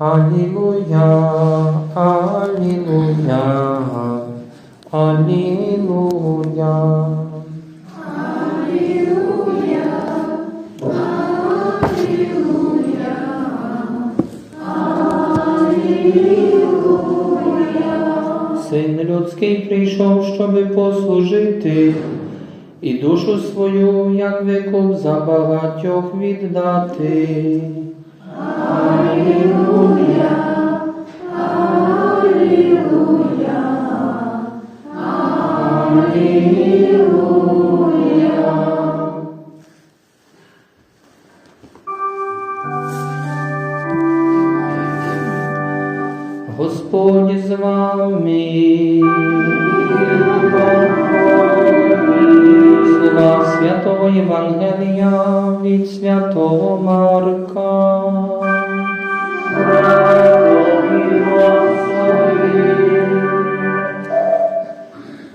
Алілуя, Алілуя, Алілуя. Син людський прийшов, щоби послужити, і душу свою, як викуп за багатьох віддати. Господь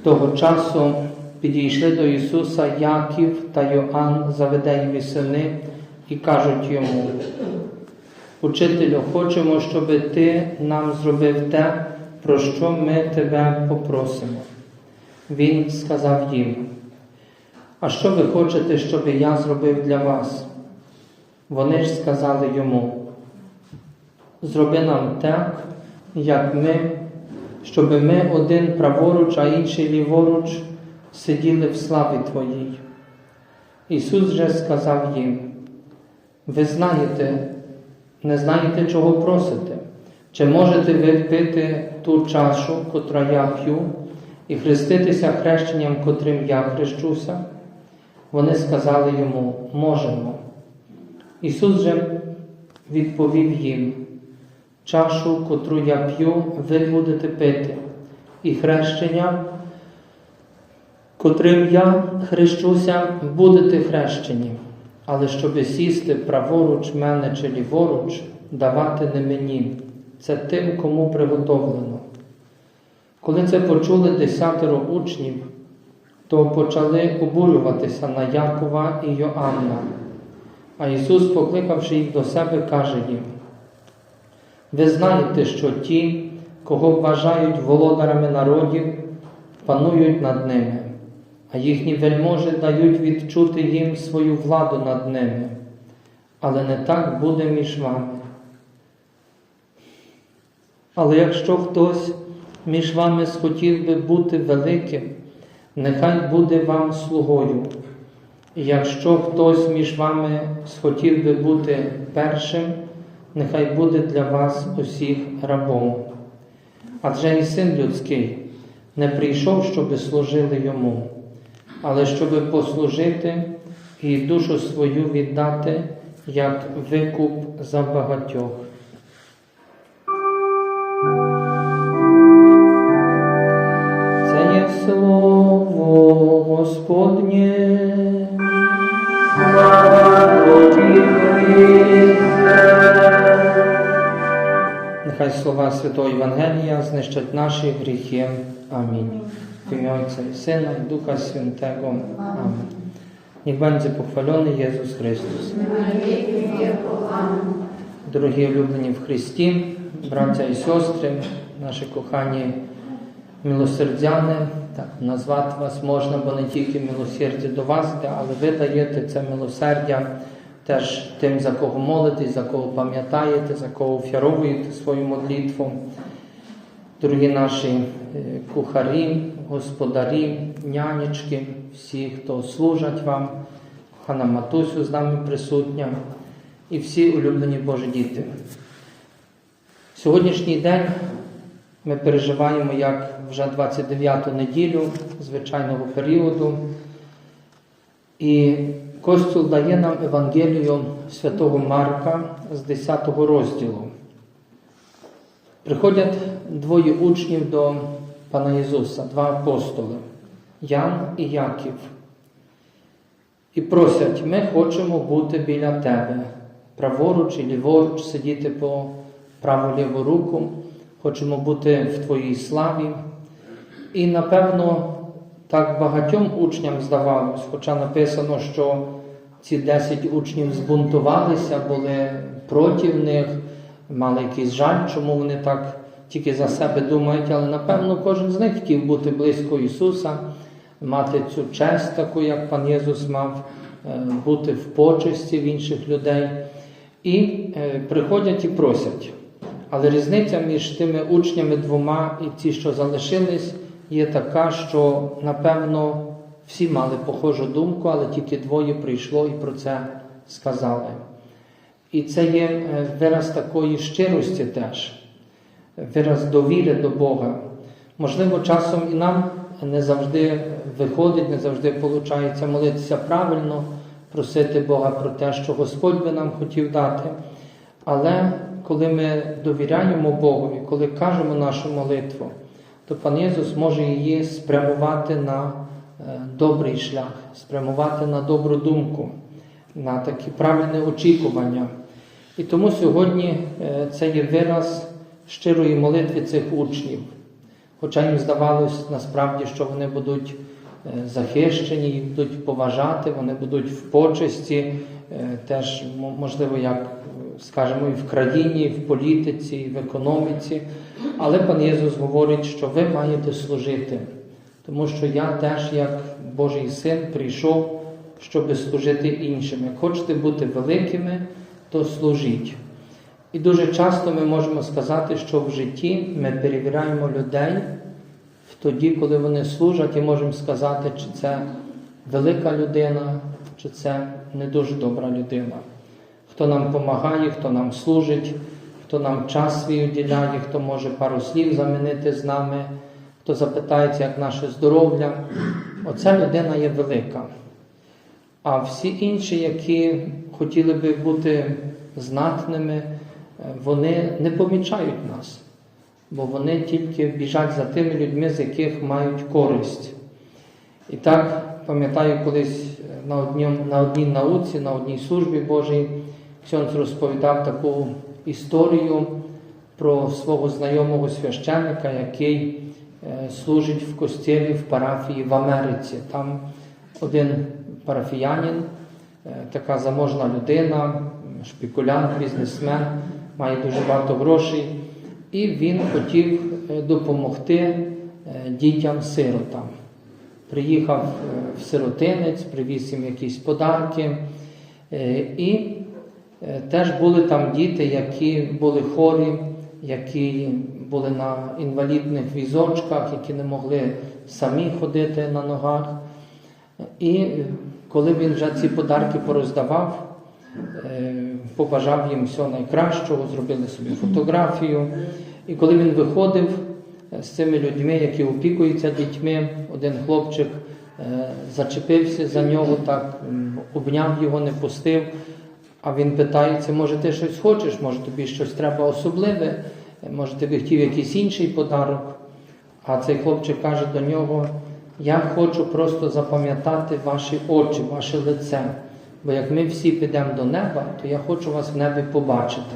Того часу підійшли до Ісуса Яків та Йоанн Заведеєві сини і кажуть йому, Учителю, хочемо, щоб ти нам зробив те, про що ми тебе попросимо. Він сказав їм, а що ви хочете, щоб я зробив для вас? Вони ж сказали йому, зроби нам так, як ми, щоб ми один праворуч, а інший ліворуч сиділи в славі Твоїй. Ісус же сказав їм, ви знаєте, не знаєте, чого просите. Чи можете ви пити ту чашу, котра я п'ю, і хреститися хрещенням, котрим я хрещуся? Вони сказали йому, можемо. Ісус же відповів їм, чашу, котру я п'ю, ви будете пити, і хрещення, котрим я хрещуся, будете хрещені. Але щоби сісти праворуч мене чи ліворуч, давати не мені, це тим, кому приготовлено. Коли це почули десятеро учнів, то почали обурюватися на Якова і Йоанна. А Ісус, покликавши їх до себе, каже їм: Ви знаєте, що ті, кого вважають володарами народів, панують над ними а їхні вельможі дають відчути їм свою владу над ними. Але не так буде між вами. Але якщо хтось між вами схотів би бути великим, нехай буде вам слугою. І якщо хтось між вами схотів би бути першим, нехай буде для вас усіх рабом. Адже і син людський не прийшов, щоби служили йому але щоб послужити і душу свою віддати як викуп за багатьох. Це є слово Господнє. Слова Святого Євангелія знищать наші гріхи. Амінь. W imię Ojca i Syna i Ducha Świętego. Amen. Niech będzie pochwalony Jezus Chrystus. Дорогі улюблені в Христі, браття і сестри, наші кохані милосердяни, так назвати вас можна, бо не тільки милосердя до вас, але ви даєте це милосердя теж тим, за кого молитесь, за кого пам'ятаєте, за кого офіровуєте свою молитву. Дорогі наші кухарі, господарі, нянечки, всі, хто служать вам, Хана Матусю з нами присутня і всі улюблені Божі діти. Сьогоднішній день ми переживаємо як вже 29-ту неділю звичайного періоду. І Костюл дає нам Евангелію святого Марка з 10 розділу. Приходять двоє учнів до Пана Ісуса, два апостоли Ян і Яків. І просять, ми хочемо бути біля тебе, праворуч і ліворуч, сидіти по праву ліву руку, хочемо бути в Твоїй славі. І, напевно, так багатьом учням здавалось, хоча написано, що ці 10 учнів збунтувалися, були проти них, мали якийсь жаль, чому вони так тільки за себе думають, але напевно кожен з них хотів бути близько Ісуса, мати цю честь, таку, як пан Єсус мав, е, бути в почесті в інших людей. І е, приходять і просять. Але різниця між тими учнями двома і ті, що залишились, є така, що напевно всі мали похожу думку, але тільки двоє прийшло і про це сказали. І це є е, вираз такої щирості теж, вираз довіри до Бога. Можливо, часом і нам не завжди виходить, не завжди виходить молитися правильно, просити Бога про те, що Господь би нам хотів дати. Але коли ми довіряємо Богові, коли кажемо нашу молитву, то пан Єсус може її спрямувати на е, добрий шлях, спрямувати на добру думку, на такі правильне очікування. І тому сьогодні е, це є вираз щирої молитви цих учнів. Хоча їм здавалось насправді, що вони будуть е, захищені, їх будуть поважати, вони будуть в почесті, теж, можливо, як скажімо, і в країні, і в політиці, і в економіці. Але пан Єсус говорить, що ви маєте служити, тому що я теж, як Божий син, прийшов, щоб служити іншим. Як хочете бути великими, то служіть. І дуже часто ми можемо сказати, що в житті ми перевіряємо людей тоді, коли вони служать, і можемо сказати, чи це велика людина, чи це не дуже добра людина. Хто нам допомагає, хто нам служить, хто нам час свій уділяє, хто може пару слів замінити з нами, хто запитається, як наше здоров'я. Оця людина є велика. А всі інші, які хотіли би бути знатними, вони не помічають нас, бо вони тільки біжать за тими людьми, з яких мають користь. І так, пам'ятаю, колись на одній, на одній науці, на одній службі Божій, Ксьонц розповідав таку історію про свого знайомого священника, який служить в костілі в парафії в Америці. Там один парафіянин, така заможна людина, шпекулянт, бізнесмен, має дуже багато грошей, і він хотів допомогти дітям-сиротам. Приїхав в сиротинець, привіз їм якісь подарки. І теж були там діти, які були хворі, які були на інвалідних візочках, які не могли самі ходити на ногах. І е, коли він вже ці подарки пороздавав, е, побажав їм всього найкращого, зробили собі фотографію. І коли він виходив е, з цими людьми, які опікуються дітьми, один хлопчик е, зачепився за нього, так обняв його, не пустив. А він питається, може ти щось хочеш, може тобі щось треба особливе, може ти би хотів якийсь інший подарок. А цей хлопчик каже до нього: Я хочу просто запам'ятати ваші очі, ваше лице. Бо як ми всі підемо до неба, то я хочу вас в небі побачити.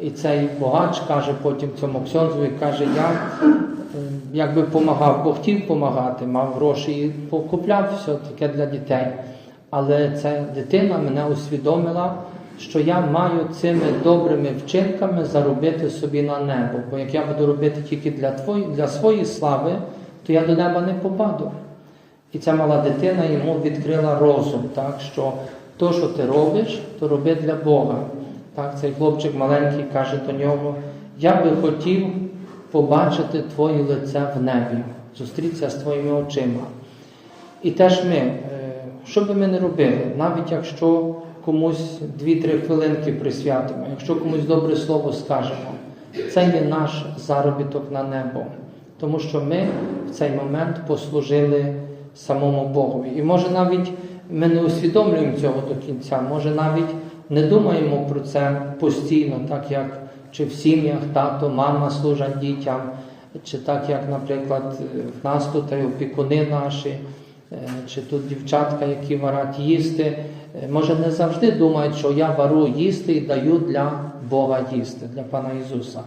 І цей богач каже потім цьому ксьонзові, каже, я е, якби помагав, бо хотів допомагати, мав гроші і покупляв все таке для дітей. Але ця дитина мене усвідомила, що я маю цими добрими вчинками заробити собі на небо. Бо як я буду робити тільки для, твої, для своєї слави, то я до неба не попаду. І ця мала дитина йому відкрила розум, так, що то, що ти робиш, то роби для Бога. Так, цей хлопчик маленький каже до нього, я би хотів побачити твоє лице в небі, зустрітися з твоїми очима. І теж ми, е, що би ми не робили, навіть якщо комусь 2-3 хвилинки присвятимо, якщо комусь добре слово скажемо, це є наш заробіток на небо. Тому що ми в цей момент послужили самому Богові. І може навіть ми не усвідомлюємо цього до кінця, може навіть не думаємо про це постійно, так як чи в сім'ях тато, мама служать дітям, чи так як, наприклад, в нас тут опікуни наші, чи тут дівчатка, які варять їсти. Е, Може, не завжди думають, що я вару їсти і даю для Бога їсти, для Пана Ісуса.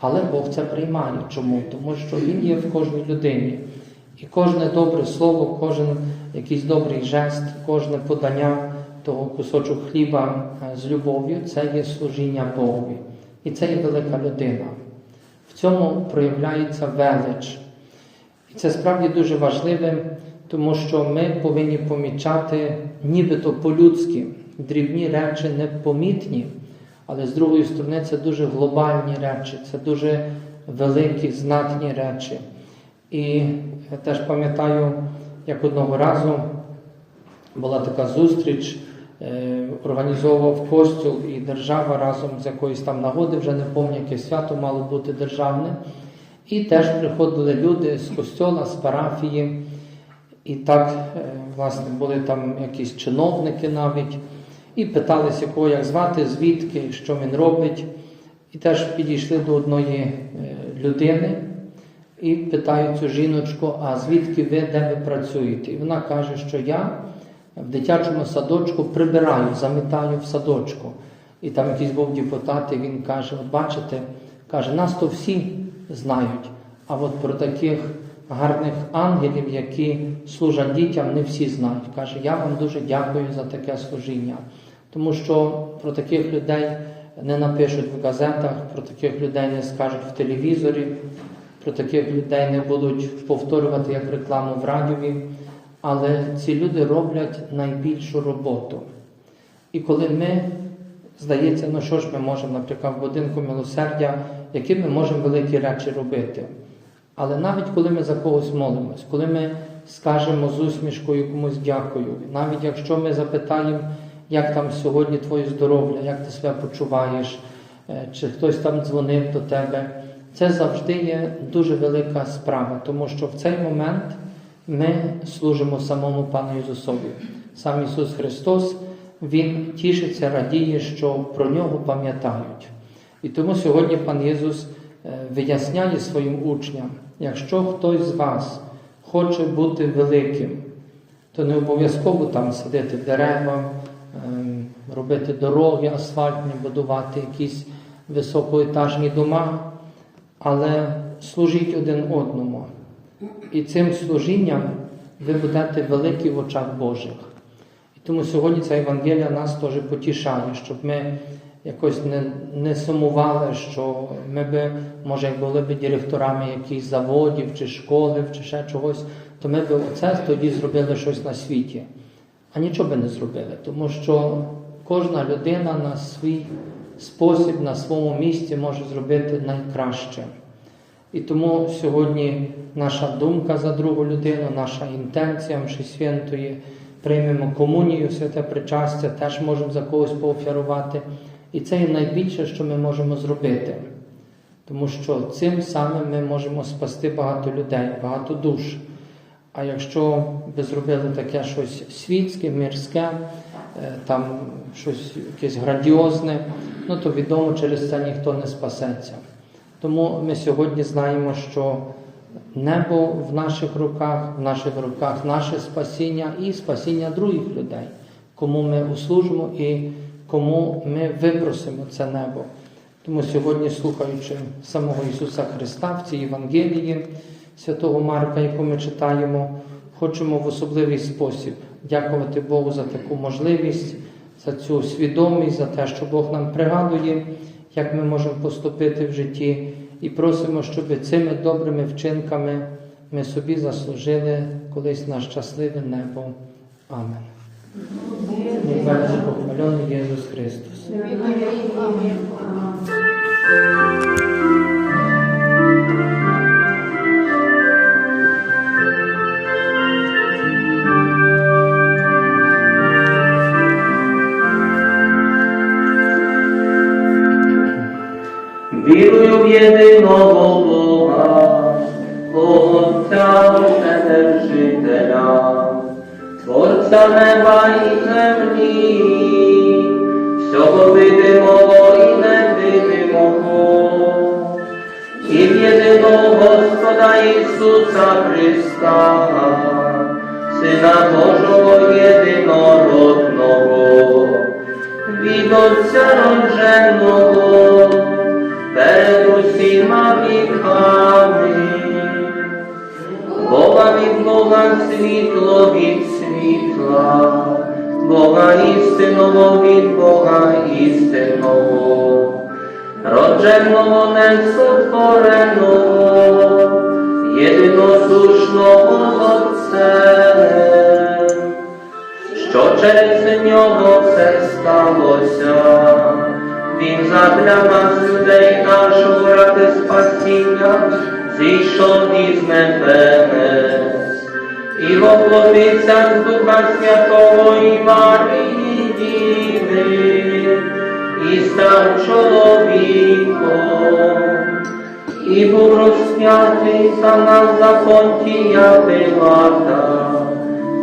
Але Бог це приймає. Чому? Тому що Він є в кожній людині. І кожне добре слово, кожен якийсь добрий жест, кожне подання того кусочок хліба е, з любов'ю це є служіння Богові. І це є велика людина. В цьому проявляється велич. І це справді дуже важливе, тому що ми повинні помічати нібито по-людськи дрібні речі непомітні, але з другої сторони це дуже глобальні речі, це дуже великі, знатні речі. І я теж пам'ятаю, як одного разу була така зустріч, е, організовував костюл і держава разом з якоїсь там нагоди, вже не пам'ятаю, яке свято мало бути державне. І теж приходили люди з костьола, з парафії, і так, е, власне, були там якісь чиновники навіть, і питалися, кого як звати, звідки, що він робить. І теж підійшли до одної е, людини і питають цю жіночку, а звідки ви, де ви працюєте? І вона каже, що я в дитячому садочку прибираю, замітаю в садочку. І там якийсь був депутат, і він каже: от бачите, каже, нас то всі знають, а от про таких гарних ангелів, які служать дітям, не всі знають. Каже, я вам дуже дякую за таке служіння. Тому що про таких людей не напишуть в газетах, про таких людей не скажуть в телевізорі, про таких людей не будуть повторювати як рекламу в радіові. Але ці люди роблять найбільшу роботу. І коли ми, здається, ну що ж ми можемо, наприклад, в будинку милосердя, які ми можемо великі речі робити. Але навіть коли ми за когось молимось, коли ми скажемо з усмішкою комусь дякую, навіть якщо ми запитаємо, як там сьогодні твоє здоров'я, як ти себе почуваєш, е, чи хтось там дзвонив до тебе, це завжди є дуже велика справа, тому що в цей момент ми служимо самому Пану Ісусові. Сам Ісус Христос, Він тішиться, радіє, що про нього пам'ятають. І тому сьогодні пан Ісус е, виясняє своїм учням, якщо хтось з вас хоче бути великим, то не обов'язково там садити дерева, ем, робити дороги асфальтні, будувати якісь високоетажні дома, але служіть один одному. І цим служінням ви будете великі в очах Божих. І тому сьогодні ця Євангелія нас теж потішає, щоб ми якось не не сумували, що ми би, може, як були б директорами якихось заводів чи школи, чи ще чогось, то ми б оце тоді зробили щось на світі. А нічого би не зробили, тому що кожна людина на свій спосіб, на своєму місці може зробити найкраще. І тому сьогодні наша думка за другу людину, наша інтенція Мші Святої, приймемо комунію, святе причастя, теж можемо за когось поофярувати. І це є найбільше, що ми можемо зробити. Тому що цим самим ми можемо спасти багато людей, багато душ. А якщо би зробили таке щось світське, мирське, е, там щось якесь грандіозне, ну то відомо через це ніхто не спасеться. Тому ми сьогодні знаємо, що небо в наших руках, в наших руках наше спасіння і спасіння других людей, кому ми услужимо і кому ми випросимо це небо. Тому сьогодні, слухаючи самого Ісуса Христа в цій Євангелії святого Марка, яку ми читаємо, хочемо в особливий спосіб дякувати Богу за таку можливість, за цю свідомість, за те, що Бог нам пригадує як ми можемо поступити в житті, і просимо, щоб цими добрими вчинками ми собі заслужили колись на щасливе небо. Амен. Нехай похвалений Ісус Христос. Вірую в єдиного Творця неба і землі, всього видимого і невидимого, і в єдиного Господа Ісуса Христа, Сина Божого єдинородного, від Отця родженого, перед усіма віками, Бога від Бога світло від світла, Бога істинного від Бога істинного, родженого блаженного несотвореного, єдиносушного Отцем, що через нього все сталося. Він задля нас, людей нашого ради спасіння, зійшов із небес і воплотився з Духа Святого і Марії Діви, і став чоловіком, і був розп'ятий за нас понтія Пилата,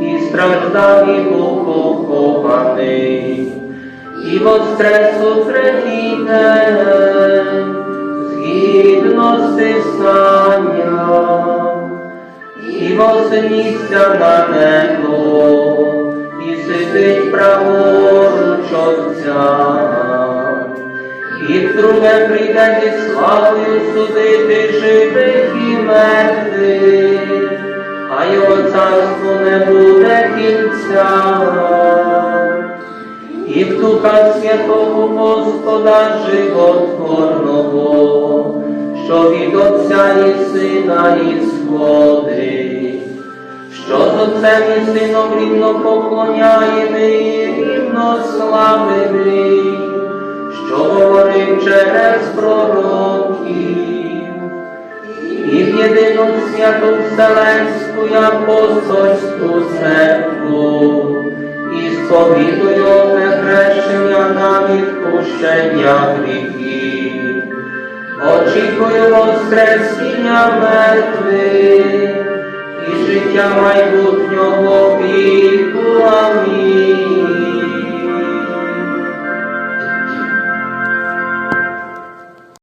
і страждав і був похований, і воскрес у третій день, згідно з Писанням, і вознісся на небо, і сидить праворуч Отця. І вдруге прийде зі славою судити живих і мертвих, а його царству не буде кінця. І в Духа Святого Господа животворного, що від Отця і Сина і сходить, що з Отцем і Сином рівно поклоняємо і рівно славимо, що говорив через пророків, і в єдину святу Вселенську апостольську церкву, і сповідую хрещення на відпущення гріхів. Очікую воскресіння мертвих і життя майбутнього віку. Амінь.